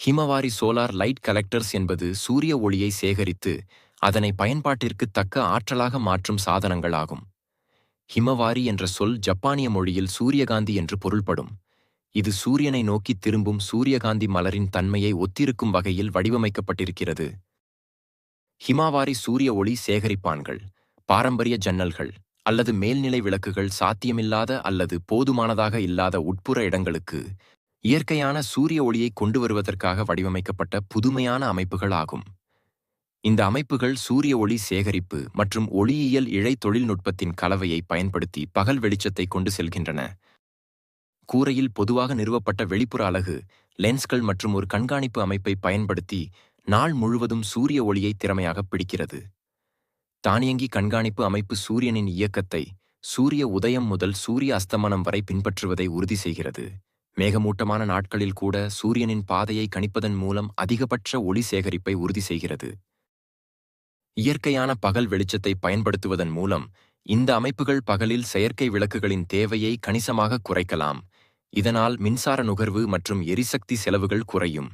ஹிமவாரி solar light collectors என்பது சூரிய ஒளியை சேகரித்து அதனை பயன்பாட்டிற்கு தக்க ஆற்றலாக மாற்றும் சாதனங்களாகும் ஹிமவாரி என்ற சொல் ஜப்பானிய மொழியில் சூரியகாந்தி என்று பொருள்படும். இது சூரியனை நோக்கி திரும்பும் சூரியகாந்தி மலரின் தன்மையை ஒத்திருக்கும் வகையில் வடிவமைக்கப்பட்டிருக்கிறது. ஹிமாவாரி சூரிய ஒளி சேகரிப்பான்கள் பாரம்பரிய ஜன்னல்கள் அல்லது மேல்நிலை விளக்குகள் சாத்தியமில்லாத அல்லது போதுமானதாக இல்லாத உட்புற இடங்களுக்கு இயற்கையான சூரிய ஒளியை கொண்டு வருவதற்காக வடிவமைக்கப்பட்ட புதுமையான அமைப்புகள் ஆகும். இந்த அமைப்புகள் சூரிய ஒளி சேகரிப்பு மற்றும் ஒளியியல் இழை தொழில்நுட்பத்தின் கலவையை பயன்படுத்தி பகல் வெளிச்சத்தை கொண்டு செல்கின்றன. கூரையில் பொதுவாக நிறுவப்பட்ட வெளிப்புற அலகு லென்ஸ்கள் மற்றும் ஒரு கண்காணிப்பு அமைப்பை பயன்படுத்தி நாள் முழுவதும் சூரிய ஒளியை திறமையாக பிடிக்கிறது. தானியங்கி கண்காணிப்பு அமைப்பு சூரியனின் இயக்கத்தை சூரிய உதயம் முதல் சூரிய அஸ்தமனம் வரை பின்பற்றுவதை உறுதி செய்கிறது. மேகமூட்டமான நாட்களில் கூட சூரியனின் பாதையை கணிப்பதன் மூலம் அதிகபட்ச ஒளி சேகரிப்பை உறுதி செய்கிறது. இயற்கையான பகல் வெளிச்சத்தை பயன்படுத்துவதன் மூலம் இந்த அமைப்புகள் பகலில் செயற்கை விளக்குகளின் தேவையை கணிசமாக குறைக்கலாம். இதனால் மின்சார நுகர்வு மற்றும் எரிசக்தி செலவுகள் குறையும்.